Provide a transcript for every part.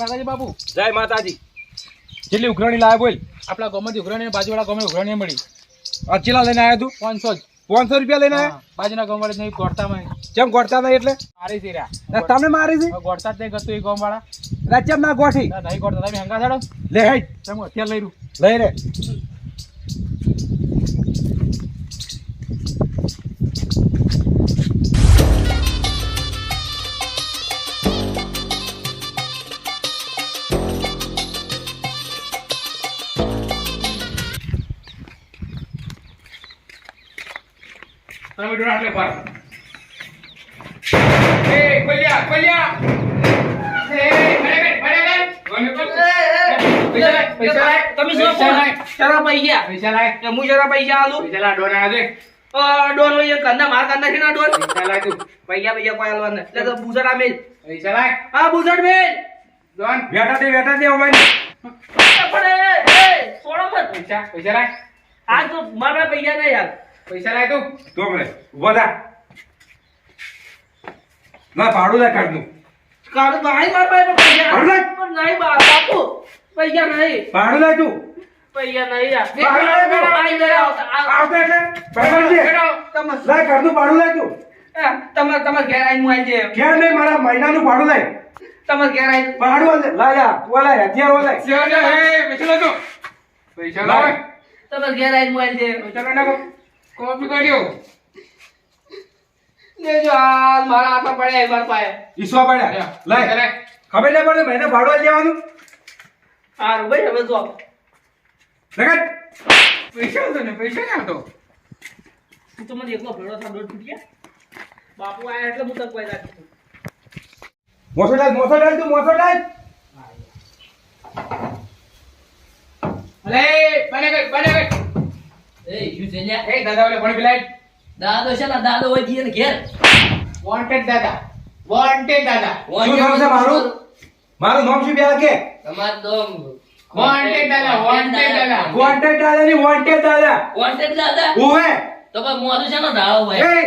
માતાજી બાપુ. જય માતાજી. કેટલી ઉઘરાણી લાવે બોલ આપણા ગમેથી ઉઘરાણી બાજુવાળા ગમે ઉઘરાણી મળી. આ ચેલા લઈને આવ્યા તું? પાંચસો જ. પાંચસો રૂપિયા લઈને આવ્યા બાજુના ગામવાળા નહીં ગોડતામાં કેમ ગોઠતા નહીં એટલે? મારી છે રહ્યા તમે મારી છે? ગોડતા જ નહીં ગતું એ ગામવાળા. ના, કેમ ના ગોઠી. ના, નહીં ગોડતા. તમે હંગા છાડો લે હેડ. તમે અત્યારે લઈ રહ્યું લઈ રે. તમે ડોળા એટલે પાર એ ખોલ્યા ખોલ્યા. એ બરાબર ગમે કોણ પૈસા લાય તમે શું પૈસા લાય. શરા પૈસા પૈસા લાય. કે હું જરા પૈસા આલું પૈસા ડોના દે અ, ડોન હોય કંદા માર કંદા છે ના ડોન? પૈસા લાય તું. પૈસા પૈસા કોઈ આલવા ને એટલે તો બુઝટ મેલ. પૈસા લાય. હા બુઝડ મેલ. ડોન. બેઠા દે બેઠા દે અમારી પણ એ એ છોડો મત. પૈસા પૈસા લાય. આ તો મારા પૈસા નહીં યાર પૈસા લાય તું. તો મને ઊભા થા. ના ભાડું લે કાઢનું કાઢો ભાઈ માર ભાઈ પૈસા. પણ નહીં બાપુ. પૈસા નહીં. ભાડું લે તું. પૈસા નહીં. ભાઈ આવતા- એટલે. તમે લે કાઢનું ભાડું લે તું. તમારે તમારે ઘેર આવીને હું આવી જઈએ. ઘેર નહીં મારા મહિનાનું ભાડું લાય. તમારે ઘેર આવીને. ભાડું લે લા યા તું લે હથિયાર લે પૈસા લાય. એ પૈસા લાય. તું પૈસા લાય. તમારે ઘેર આવીને હું આવી જઈએ. કોપી કર્યો લેજો હાલ મારા હાથમાં પડ્યા મારા પાયા. ઈસવા પડ્યા? લઈ. ખબર ના પડે ભાઈને ભાડું લેવાનું સારું ભાઈ હવે જો લગત પૈસા આવતો ને પૈસા ના તો તું તો મને એકલો ભેળો થા દોઢ ફૂટ્યા. બાપુ આયા એટલે હું તક કોઈ રાખી મોસો ડાલ મોસો ડાલ તું મોસો ડાલ. અલે બને ગઈ બને ગઈ એ શું છે લ્યા? એ દાદા ઓલે પાણી પીલાય. દાદો છે ને દાદો હોય જીએ ને ઘેર. વોન્ટેડ દાદા. વોન્ટેડ દાદા. શું નામ છે મારું? મારું નામ શું બે કે? તમાર દમ વોન્ટેડ દાદા વોન્ટેડ દાદા. વોન્ટેડ દાદા ની વોન્ટેડ દાદા. વોન્ટેડ દાદા. ઓવે તો ભાઈ મોઢું છે ને ઢાળો હોય. એ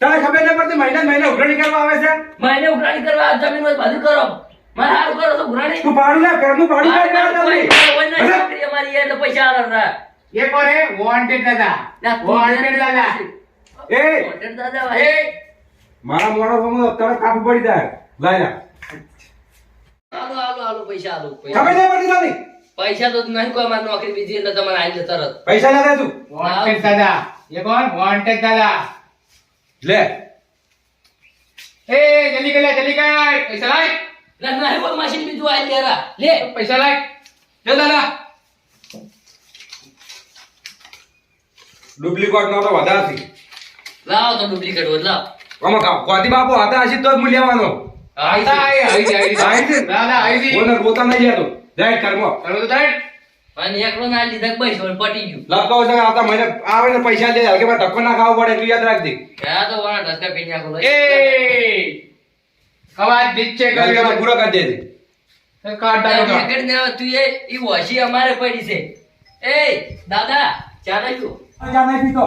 તને ખબર નહીં પડતી મહિના મહિના ઉઘરાણી કરવા આવે છે? મારે ઉઘરાણી કરવા આ જમીનમાં બધું કરો. મારે હાલ કરો તો ઉઘરાણી. તું ભાડું લે ઘરનું ભાડું અમારી એટલે પૈસા આલવાના. એ કોને कोण દાદા ના, दादा। વોન્ટેડ दादा। ए! વોન્ટેડ दादा ભાઈ. મારા મોણા સમજો તને કાપું પડી જાય લાય આલો, આલો, આલો, પૈસા આલો, ખબર પૈસા. નહીં પડતી તને પૈસા તો નહીં કોઈ મારી નોકરી બીજી એટલે તમારે આવી જાય તરત પૈસા લે તું વોન્ટેડ દાદા એ કોણ વોન્ટેડ દાદા લે એ જલ્દી કરી લે જલ્દી કર પૈસા લાય ના, ના કોઈ મશીન બીજું આવી જાય રા. લે પૈસા લાય જો દાદા ડુપ્લિકેટ નો તો વધારે છે. લાવો તો ડુપ્લિકેટ હોય લાવો આમાં કા- કોતી બાપો હતા હશે તો મૂલ્યવાનો આઈતા આઈ આઈ આઈ આઈ છે? દાદા આઈ કોને રોતા નહીં જાતો જાય કરમો કરો તો જાય. અને એકલો ના લીધા બસ હવે પટી ગયું. લપકાવ છે આવતા મહિને આવે ને પૈસા દે હલકે માં ધક્કો ના ખાવો પડે એટલું યાદ રાખજે. આ તો વાળા ઢસકા પી નાખો એ! ખવા દીચે ગલગલો પૂરો કરી દેજે. કાટા ને તું એ ઈ વોશી અમારે પડી છે. એ દાદા ચાલે નહીં ચા નહીં પીતો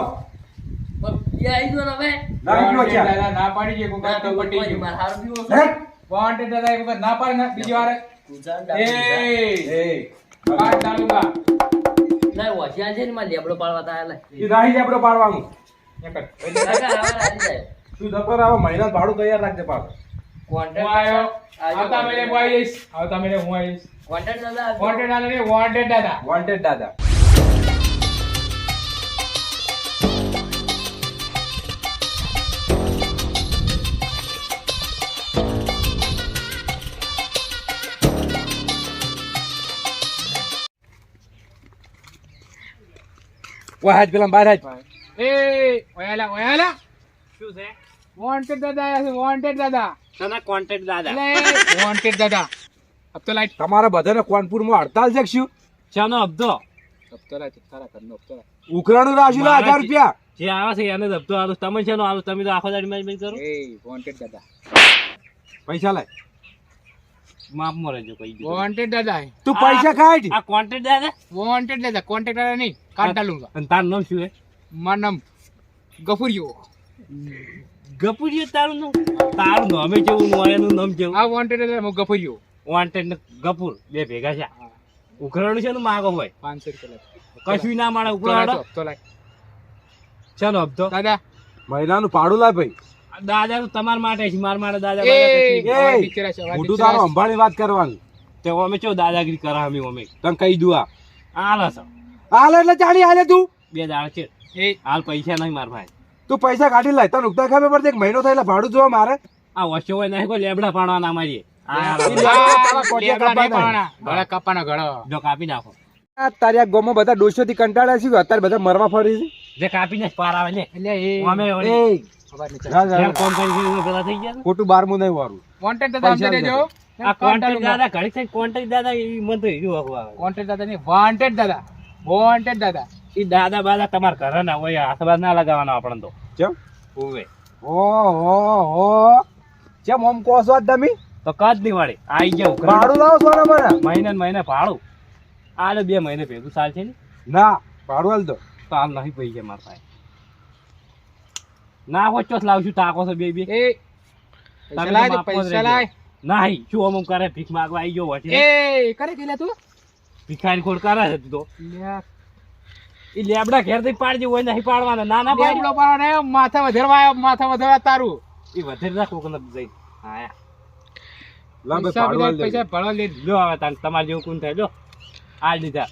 એ ગયો હવે? ના પીવો વોન્ટેડ ના પાડી છે કોકા તો પટી કોઈ ગયું. મારે પીવો હે? વોન્ટેડ દાદા એક ના પાડે ને બીજી વાર. એ એ કાઢ ડાલુંગા ના વોશી આજે ને માં લેબડો પાડવા તા એટલે. ઈ રાહી લેબડો પાડવાનું. એક જ. તું જતો રહો મહિના ભાડું તૈયાર રાખજે પાછો. કોન્ટેક્ટ આયો આવતા મહિને હું આવીશ. આવતા મહિને હું આવી જઈશ કોન્ટેક્ટ દાદા વોન્ટેડ દાદા વોન્ટેડ દાદા. વોન્ટેડ દાદા. ઓય હાજ પેલા બહાર હાજ એ ઓયાલા ઓયાલા શું છે વોન્ટેડ દાદા આયા છે વોન્ટેડ દાદા તને કોન્ટેક્ટ દાદા વોન્ટેડ દાદા અબ તો લાઈટ તમારા બધાને કોનપુરમાં હડતાલ છે શું? ચાનો અબધો અબ તો લાઈટ તારા ઘરનો અબ તો લાઈટ ઉઘરાણું રાખ્યું લા હજાર રૂપિયા. જે આવે છે એને ધબતો આલો. તમે છે આલો? તમે તો આખો દાડી મેચ કરો? એ વોન્ટેડ દાદા પૈસા લાય. માપમાં રહેજો કઈ વોન્ટેડ દાદા તું પૈસા કાઢ. આ કોન્ટેક્ટ દાદા? વોન્ટેડ દાદા કોન્ટેક્ટ દાદા નહીં કાઢ ડાલુંગા અને તારું નામ શું હે? મારું નામ ગફુરિયો. ગફુરિયો તારું નામ? તારું નામે કેવું નું એનું નામ કેવું આ વોન્ટેડ દાદા હું ગફુરિયો. વોન્ટેડ ને ગફુર બે ભેગા છે. ઉઘરાણું છે ને માગો હોય? પાંચસો રૂપિયા કશું ના માણે ઉઘરાણો? તો લાય. ચાલો હપ્તો. દાદા. મહિનાનું ભાડું લાય ભાઈ. દાદા તો તમાર માટે છે માર માટે દાદા મોટું તારું વાત કરવાની. તે અમે ચો દાદાગીરી કરા અમે અમે. તને કહી દઉં આ. હાલ હશે હાલ એટલે ચાલી હાલે તું. બે દાળ છે. એ. હાલ પૈસા નહીં માર ભાઈ. તું પૈસા કાઢી લાય તને ઉગતા ખબર પડતી એક મહિનો થયેલા ભાડું જોવા મારે? આ વસ્તુ હોય નહીં કોઈ લેબડા પાડવા ના મારીએ. ગળા જો કાપી નાખો. તારી આ બધા બધા ડોશોથી કંટાળ્યા છે અત્યારે બધા મરવા ફરી છે? જે કાપીને ને પાર આવે ને એટલે અમે કોમ. ખોટું બારમું નહીં વારું. Wanted દાદા પૈસા દેજો. આ કોન્ટેક્ટ દાદા ઘડીક થઈને કોન્ટેક્ટ દાદા એ મને તો હીરું હકવા આવે. દાદા નહીં, wanted દાદા. Wanted દાદા. એ દાદા બાદા તમારા ઘરે ના હોય હાથબાદ ના લગાવવાનો આપણને તો. ચમ? હોવે. ઓ હો હો. ચમ ઓમ કહો છો તમે? તો કદ નહીં વાળી. આઈ જાવ ભાડું લાવો છો ને મને મહિને ને મહિને ભાડું. આલે બે મહિને ભેગું ચાલશે છે ને? ના ભાડું હાલ દો. તો આમ નહીં પૈસા મારા પાસે. ના ચોથ લાવશું તાકો છો બે બે. એ, પૈસા લાય તો તો માપમાં જ પૈસા લાય. નહીં શું અમુક કરે ભીખ માગવા આવી ગયો વચ્ચે? એ, કરે કે તું? ભિખારી ખોડ કરે છે તું તો. એ લેબડા ઘેરથી પાડજે હોય નહીં પાડવાના. ના ના લેબડો પાડો. માથા વધારવા માથા વધારવા તારું. એ વધારે જઈ હા પૈસા લે. તાન તમારે જેવું કોણ થાય લ્યો. આ લીધા.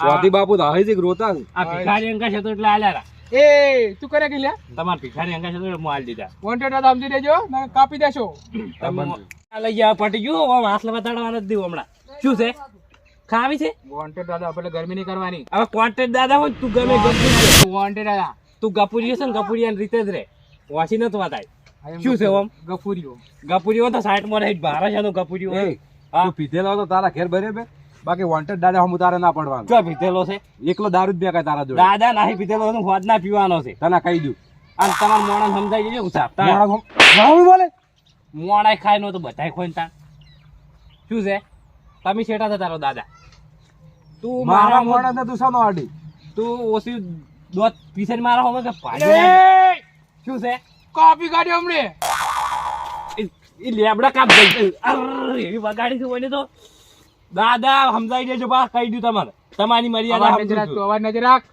સ્વાતિ બાપુ તો કે રોતા છે. આ ભિખારી અંકા છે તો એટલે આલ્યા રા. એ, તું કરે કે લે? તમારા ભિખારી અંગા છે હું આલી દીધા. Wanted દાદા આમથી દેજો, ને કાપી દેશો. લઈ ગયા પટી ગયું. આમ હાથ બતાડવા નથી દીધું હમણાં. શું છે? ખાવી છે? વોન્ટેડ દાદા આપણે ગરમી નહીં કરવાની. હવે કોન્ટેક્ટ દાદા હોય તું ગમે ગપુરી વોન્ટેડ દાદા તું ગપુરી છે ને ગપુરિયા રીતે જ રે. વાસી નથી વાતાય શું છે ઓમ? ગપુરીઓ ગપુરીઓ તો સાઈડમાં રહી ભારે છે નું ગપુરીઓ તું પીધેલો તો તારા ઘેર ભરે બે. બાકી વોન્ટેડ દાદા હમ ઉતારે ના પડવાનું. ક્યાં પીધેલો છે. એકલો દારૂ જ બેકાય તારા જોડે. દાદા નાહી પીધેલો છે હોદ ના પીવાનો છે. તને કહી દઉં. અને તમારા મોણા સમજાઈ જજો ઉસાબ મોણા બોલે? મોણા ખાય નો તો બધાય ખોઈને તા શું છે? તમે છેટા તારો દાદા? તું મારા મોણા ને તું શાનો આડી? તું ઓછી દોત પીસે મારા હોમે કે ભાજી શું છે? કાપી કાઢ્યો હમણે. એ- લેબડા કાપ ગઈ અરે એવી બગાડી છે કોઈને તો. દાદા સમજાઈ દેજો બા કહી દઉં તમારે. તમારી મર્યાદા અવાજ નજર રાખ, તું અવાજ નજર રાખ.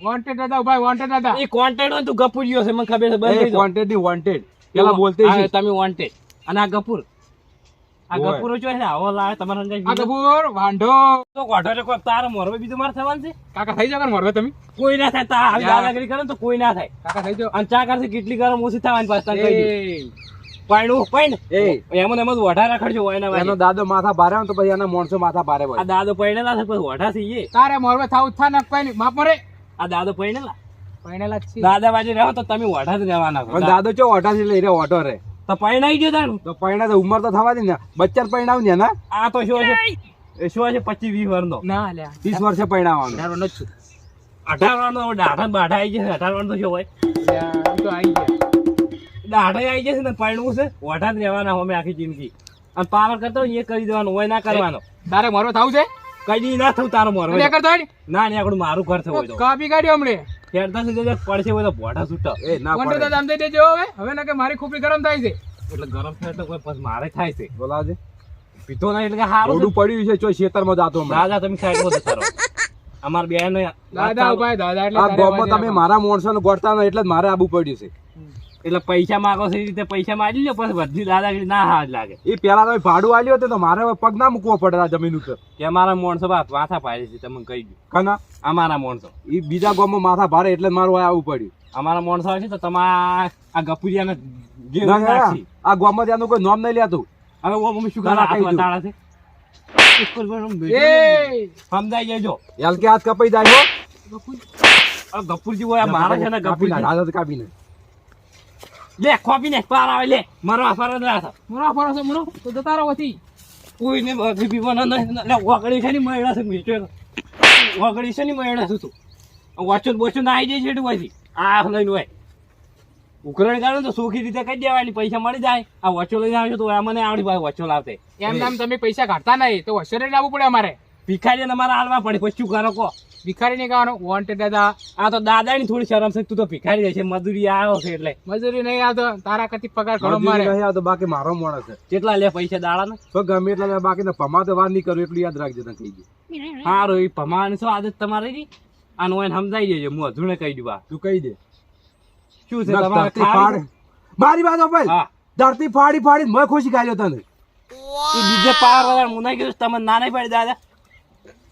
Wanted દાદા ભાઈ વોન્ટેડ દાદા. એ કોન્ટેડ હોય તું ગપુરિયો છે મને ખબર છે બસ વોન્ટેડની વોન્ટેડ પેલા બોલતે છે તમે વોન્ટેડ અને આ ગપુર. આ. ગપુરો જો છે આવો લાવે તમારે સમજાય આ ગપુર વાંઢો. તો કોઠો રે કોઈ તારો મોરવે બીજું મારે થવાનું છે? કાકા થઈ જાવ મોરવે તમે. કોઈ ના થાય તા આવી દાદાગીરી કરે તો કોઈ ના થાય. કાકા થઈ જાવ અને ચા કરશે કેટલી ગરમ ઓછી થવાની પાછા કહી દઉં. એ, પાયણું એ એમ ને જ વઢા રખડજો હોય એના એનો દાદો માથા ભારે તો પછી એના માણસો માથા ભારે આ દાદો પૈણેલા છે પછી વઢા તારે મોરબે થાવ માપ મરે આ દાદો પૈણેલા પૈણેલા છે. દાદા બાજુ રહો તો તમે વઢા જ રહેવાના છો. દાદો ચો છે લઈ રહ્યો ઓટો રે. તો પૈણાઈ ગયો તારું. તો પૈણા તો ઉંમર તો થવા દે ને. બચ્ચા પૈણાવ ને ના આ તો શું છે શું છે પચીસ વીસ વર્ષનો. ના લ્યા ત્રીસ વર્ષે પૈણાવાનું અઢાર વર્ષનો અઢાર વર્ષનો હવે દાઢા બાઢા આવી જશે અઢાર વર્ષનો શું હોય? તો આઈ ગયા. દાઢા આવી જશે ને પરણવું છે ઓઢા જ રહેવાના અમે આખી જિંદગી. અને પાવર કરતો એ કરી દેવાનું હોય ના કરવાનો. તારે મારો થાવું છે? કઈ દી ના થવું તારો મારો. એટલે કરતો ના ને મારું ઘર થવું હોય તો કાપી કાઢ્યો હમણે? ખેડતા સુધી જે પડશે હોય તો ભોઢા છૂટો. એ ના પડે. તો આમ દઈ દેજો હવે. હવે નકે મારી ખોપડી ગરમ થાય છે. એટલે ગરમ થાય તો કોઈ પછી મારે થાય છે. બોલાવજે. પીતો નહીં એટલે હારું ઓડું પડ્યું છે ચો ખેતરમાં જાતો હમણાં. દાદા તમે સાઈડમાં જતા અમાર બેન દાદા ઊભા દાદા એટલે આ તારે તમે મારા મોણસો ને ગોળતા એટલે જ મારે આબુ પડ્યું છે. એટલે પૈસા માગો છે રીતે પૈસા મારી લો પછી બધી દાદાગીરી ના હાજ લાગે. એ પેલા તમે ભાડું આલ્યો હતો તો મારે પગ ના મૂકવો પડે આ જમીન ઉપર. કે અમારા માણસો માથા પાડે છે તમે કહી દઉં. કના? અમારા માણસો. એ બીજા ગામમાં માથા ભારે એટલે મારું આવું આવવું પડ્યું. અમારા માણસો આવે છે તો તમારા આ ગપુરિયાને. આ ગામમાં ત્યાંનું કોઈ નામ નહીં લેતું. હવે ઓ મમ્મી શું ના, કરે ના, હાથ કહી દઉં. વટાળે છે? સમજાઈ જજો એલ કે હાથ કપાઈ જાય આ ગપુરજી હોય આ મારા છે ને હાથ કાપી નાખ. લે ખોપી ને પાર આવે લે મારો આફર જ રાખ મોરો ફરો છે મોરો? તો જતા રહો વથી કોઈને બગી પીવાના નહીં લે વાગડી છે ની મહિલા છે મિસ્ટર વાગડી છે ની મહિલા છું તું. વાચો બોચો ના આવી જાય છે પછી. આ લઈને હોય. ઉકરણ કાઢો તો સુખી રીતે કહી દેવાની પૈસા મળી જાય. આ વચ્ચો લઈને આવશો તો મને આવડી ભાઈ વચ્ચો લાવતે એમ નામ તમે પૈસા કાઢતા નહીં તો વચ્ચે લાવવું પડે અમારે. ભિખારીને અમારે હાલવા પડે. પછી શું કરો કહો? ભિખારી નહીં કહેવાનું વોન્ટેડ દાદા. આ તો દાદાની થોડી શરમ છે. તું તો ભિખારી જાય છે. મજૂરી આવ્યો છે એટલે. મજૂરી નહીં આવતો. તારા કતી પગાર ઘણો મારે. નહીં આવતો. બાકી મારો મોણસ છે. કેટલા લે પૈસા દાડાના? તો ગમે એટલા લે, બાકી ભમા તો વાર નહીં કરું. એટલું યાદ રાખજે તને કહી દે સારું એ ભમાવાની શું આદત તમારી આનું એને સમજાઈ દેજો હું અધૂણે કહી દઉં આ. તું કહી દે. શું છે તમારે મારી વાત ભાઈ. હા. ધરતી ફાડી ફાડી મેં ખુશી ખાઈ તને. બીજે પાર નહીં કીધું તમે ના નહીં પાડી દાદા?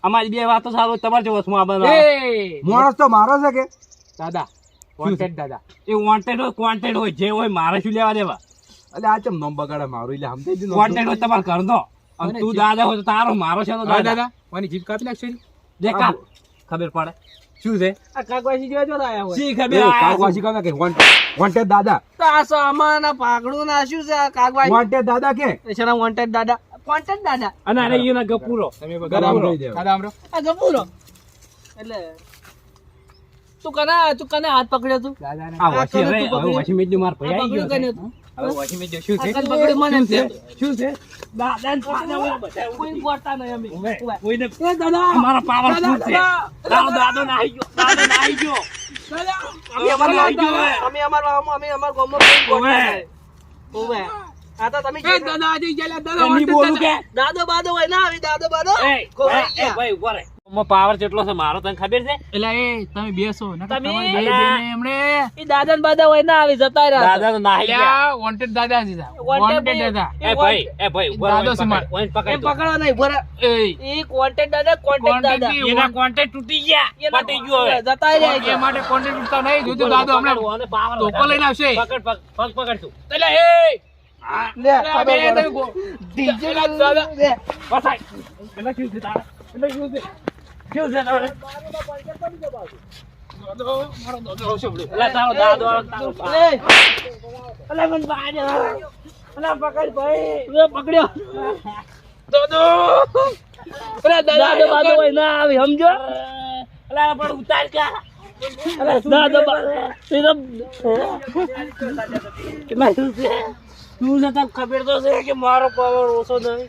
અમારી બે વાતો સારું તમારે જો વસમાં આ બનાવો. માણસ તો મારો છે કે? દાદા વોન્ટેડ દાદા. એ વોન્ટેડ હોય ક્વોન્ટેડ હોય જે હોય મારે શું લેવા દેવા? એટલે આ ચમ નોમ બગાડે મારું? એટલે સમજાઈ દીધું ક્વોન્ટેડ હોય તમારે ઘરનો. અને અને તું દાદા હોય તો તારો મારો છે દાદા. દાદા મને જીભ કાપી નાખશે દે દેખા ખબર પડે. શું છે? આ કાકવાસી જેવા જોતા આયા હોય. શી ખબર આ કાગવાસી કહે કે? વોન્ટેડ દાદા. તો આ સામાના પાગડું ના શું છે આ કાકવાસી વોન્ટેડ દાદા કે? છે વોન્ટેડ દાદા. વોન્ટેડ દાદા અને આને ઈયોના ગપુરો. તમે ગપુરો. દાદા. દાદા આમરો. આ ગપુરો. એટલે તું કના તું કને હાથ પકડ્યો તું? આ આ વસી હવે હવે પકડ્યો? વસી માર આ ભઈ આવી ગયો કને હવે વસી મેજ શું છે? આ કને મને છે. શું છે? દાદા. કોઈ બોલતા નહીં અમે. કોઈને એ દાદા! અમારો પાવર શું છે? દાદા, તારો ના આવી ગયો દાદો આવી ગયો. અમે અમાર અમે અમાર અમે અમાર ગામમાં કોઈ બોલતા ઉભે. નહીં. ઉભે. આ તો તમે એ દાદા આજે દાદા બોલું કે? દાદો બાદો હોય ના આવી દાદો બાદો. એ, કોઈ એ, એ, ભાઈ ઊભો રહે. આમાં પાવર કેટલો છે મારો તને ખબર છે? એટલે એ તમે બેસો તમે- એમણે એ દાદા બાદા હોય ના આવી જતા રહ્યા દાદા તો નાહી ગયા. એલા દાદા છે wanted દાદા. એ ભાઈ એ ભાઈ ઊભો દાદો છે માર. ઓય પકડ નહીં ભરે એ એ. કોન્ટેક્ટ દાદા કોન્ટેક્ટ દાદા. એના કોન્ટેક્ટ તૂટી ગયા એના ગયો હવે. જતા રહ્યા એ માટે content તૂટતા નહીં જોજો દાદો હમણાં પકડ. લઈને આવશે. પકડ પકડ તું એલા એ લે, ડીજે લે. બસાય એટલે શું છે તારે? એટલે શું છે તારે સમજો? પણ ઉતાર કા દાદો કેટલા શું છે તને ખબર તો છે કે મારો પાવર ઓછો નહીં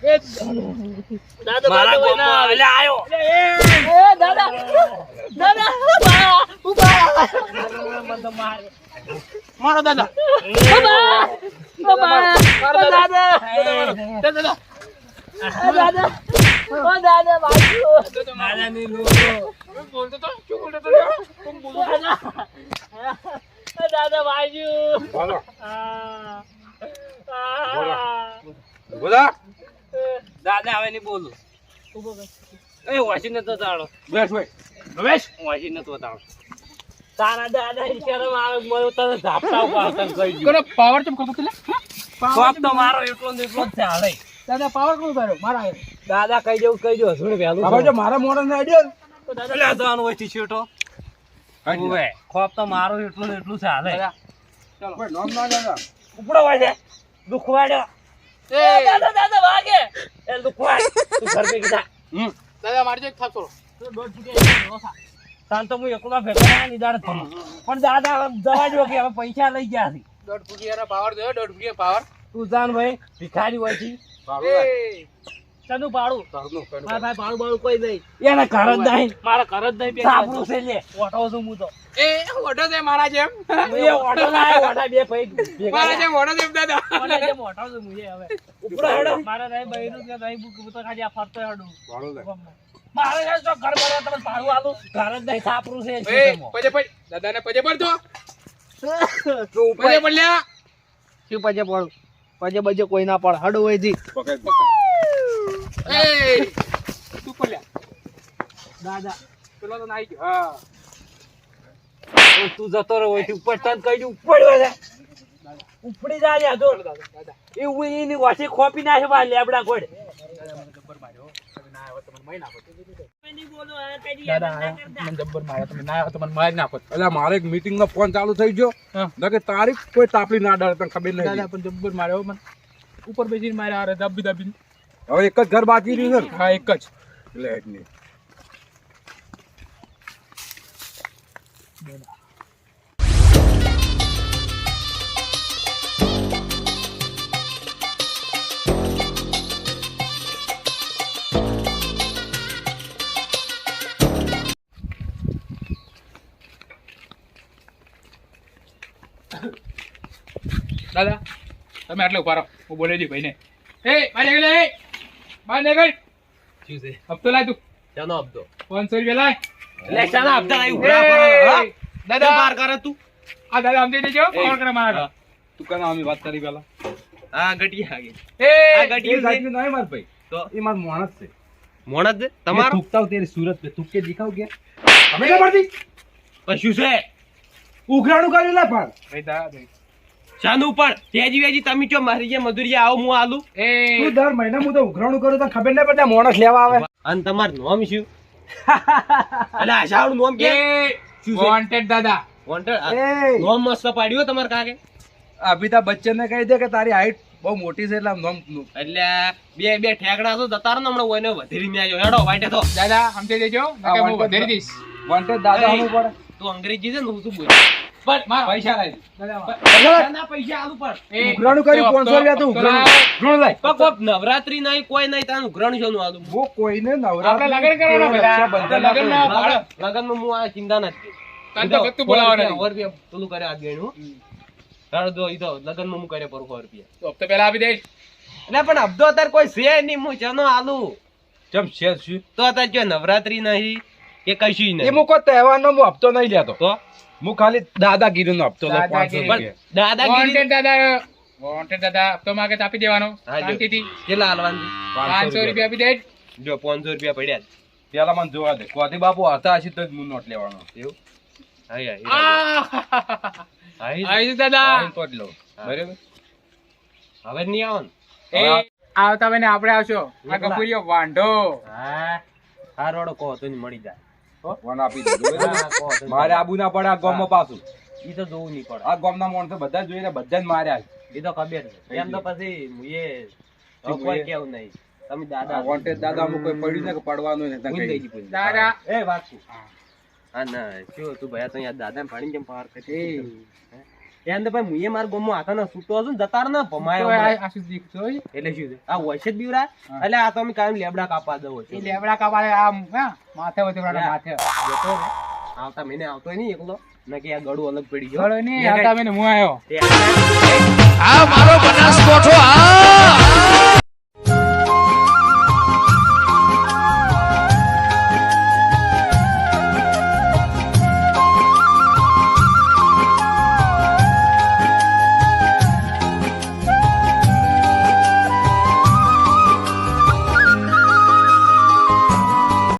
દાદો મારા ગામમાં એટલે આયો. એ દાદા દાદા ઊભા ઊભા માર મારો દાદા. બાબા બાબા મારો દાદા. દાદા દાદા. ઓ દાદા. બાજુ. દાદા ની લો બોલતો તો? શું બોલતો તો? બોલતો તો? દાદા બાજુ બોલો આ. બોલો. આ. બોલા દાદા હવે નહીં બોલું. એ વાસી નતો તાળો બેસ ભાઈ રમેશ વાસી નતો તાળો તારા દાદા શરમ આવે મને તને ઝાપટા ઉપર કહી દઉં પાવર ચમ કરતો તો મારો એટલો ને એટલો જ છે દાદા પાવર કોણ ઉતાર્યો? મારા દાદા કહી દઉં કહી દઉં હજુ વહેલું હવે જો મારા આઈડિયા એટલે જવાનું હોય ટી-શર્ટો ઉવે ખોપ તો મારો એટલું ને એટલું ચાલે દાદા ચાલો કોઈ નામ ના દાદા ઉપડો હોય દુખવાડ્યો દાદા દાદા ભાગે એ દુખવાડ તું ઘર પે કીધા હમ. દાદા મારજો એક થાપ તાન તો હું એકલો ભેગા ના નિદાન થયો પણ દાદા દવા જો કે હવે પૈસા લઈ ગયા છે. દોઢ ફૂટિયાનો પાવર જોયો દોઢ ફૂટિયા પાવર. તું જાન ભાઈ ભિખારી હોય છે. તનું ભાડું. મારા ભાઈ ભાડું ભાડું કોઈ નહીં. એને ઘર જ નહીં. મારા ઘર જ નહીં સાપડું છે લે. ઓટો છું હું તો. એ ઓટો છે મારા જેમ. એ ઓટો ના ઓટા બે ભાઈ મારા જેમ ઓટો જેમ દાદા. મને જેમ ઓટો છું હું હવે. ઉપડો હેડો. મારા ભાઈ ભાઈ નું કે નહીં બુક તો ખાલી આ ફરતો હેડો. ભાડું લે. મારે તો ઘર બનાવવા તમે ભાડું આલું ઘર જ નહીં સાપડું છે એ શેતામાં. પજે દાદાને પજે પડજો. તું પજે પડલ્યા? શું પજે પડું? પજે બજે કોઈ ના પડે. હડો હોય જી પકડ, પકડ. એ તું પડલ્યા દાદા પેલો તો નાઈ ગયો. હા. તું જતો રહ્યો હોય ઉપર તને કહી દઉં ઉપર હોય ઉપડી જા લ્યા જો. દાદા દાદા. એ ઉઈ એની વાસી ખોપી નાખે બા લેબડા કોડ મને જબ્બર માર્યો ના મારી નાખો નહીં બોલો આ કઈ દાદા મને જબ્બર માર્યો. તમે ના આવ્યો તો મને મારી નાખો. અલા મારે એક મીટિંગ નો ફોન ચાલુ થઈ ગયો. નકે તારીખ કોઈ તાપલી ના ડરે તને ખબર નહીં. દાદા પણ જબ્બર માર્યો મને. ઉપર બેસીને માર્યા અરે દાબી દાબી હવે એક જ ઘર બાકી રહ્યું છે હા એક જ. એટલે નહીં. દાદા તમે આટલે ઊભા રહો. હું બોલે દઉં ભાઈને. એ મારી આગળ બાર નગર શું હપ્તો લાય તું. ચાનો હપ્તો? પાંચસો રૂપિયા લાય. લે ચાના હપ્તા લાય? ઉભરા દાદા બાર કરે તું. આ દાદા આમ દે દેજો. કોણ કરે મારા તું કના અમે વાત કરી પેલા? આ ગટી આગે. એ. આ ગટી સાચું નહીં માર ભાઈ. તો? એ માર મોણસ છે. મોણસ છે? તમાર? તુકતા તેરી સુરત પે તુકે દેખાવ કે? અમે ના પડતી પણ શું છે? ઉઘરાણું કર્યું લા ભાઈ. ભાઈ દાદા શાનું પણ તેજી વેજી તમે ચો મારી જે મજૂરી આવો હું આલું. એ. તું દર મહિના હું તો ઉઘરાણું કરું તને ખબર ના પડે મોણસ લેવા આવે. અને તમાર નામ શું? અલે આશાળું નામ કે શું વોન્ટેડ દાદા. વોન્ટેડ નામ મસ્ત પાડ્યો તમાર કાકે. અમિતાભ બચ્ચન ને કહી દે કે તારી હાઈટ બહુ મોટી છે એટલે આમ નોમ એટલે બે બે ઠેકડા તો દતાર ને હમણાં ઓયને વધેરી ને આવ્યો. હેડો વાઈટે તો. દાદા સમજી દેજો નકર હું વધારી દઈશ. વોન્ટેડ દાદા હું પડે. તું અંગ્રેજી છે ને હું શું બોલું? પણ મારો પૈસા લાવી ના પૈસા આલું પણ. ઉઘરાણું કર્યું હપ્તો- 500 રૂપિયા તો ઉઘરાણું. લાય. ઉઘરાણું લાય. પણ કોક નવરાત્રી નહીં કોઈ નહીં તારું ઘરણ છે આલું? હું કોઈને નવરાત્રી આપણે લગન કરવાના બધા. રક્ષાબંધન લગન ના- હું આ ચિંતા નથી તને તો બધું બોલાવવાનું નથી. સો પેલું કરે આ ગણ્યું તારો દો ઈ તો લગનમાં હું કરે પર સો રૂપિયા. તો હપ્તો પહેલા આપી દઈશ. એટલે પણ અબધો અત્યારે કોઈ છે નહીં હું ચનો આલું? ચમ છે શું? તો અત્યારે જો નવરાત્રી નહીં કે કશું એ નહીં? હું કોઈ તહેવારનો હું હપ્તો નહીં લેતો. તો? હું ખાલી હપ્તો દાદાગીરી. 500 પણ રૂપિયા. દાદાગીરી દાદા. વોન્ટેડ દાદા. હપ્તો માંગે તો આપી દેવાનો. શાંતિથી. કેટલા હાલવાનું? પાંચસો રૂપિયા. આપી દેજ જો પાંચસો રૂપિયા પડ્યા. પેલા મને જોવા દે. કોથી બાપુ હતા હશે તો જ હું નોટ લેવાનો. એવું? હવે નહીં આવો ને એ આવતા આપણે આવશો. આ વાંઢો. હા રોડો કહો તો મળી જાય. ફોન આપી નહીં મારે આબુ ના પડે આ ગામમાં પાછું. એ તો જોવું નહીં પડે. આ ગામના માણસો બધા જોઈને બધા જ માર્યા છે. એ તો ખબર છે. એમ તો પછી મુએ કોઈ કેવું નહીં. તમે દાદા વોન્ટેડ દાદા અમુક કોઈ પડ્યું ને કે પડવાનું ને ભૂલ ગઈ જી, ભૂલ ગઈ. દાદા. એ વાત શું? હા. ના શું તું ભાઈ? તો અહીંયા દાદા પાણી કેમ પાર કરી એમ તો ભાઈ મુએ મારા ગોમો હાથા ના છૂટો હતો જતાર ને ભમાયો આ શું દીકતો એટલે શું છે? આ જ બીવરા એટલે આ તો અમે કાયમ લેબડા કાપા દઉં છે. લેબડા કાપા આમ માથે વાળા માથે. જતો રે. આવતા મહિને આવતો નહીં એકલો. મેં કે આ ગળું અલગ પડી ગયો. ગળો નહીં, આવતા મહિને હું આવ્યો. આ- આ મારો બનાસકોઠો આ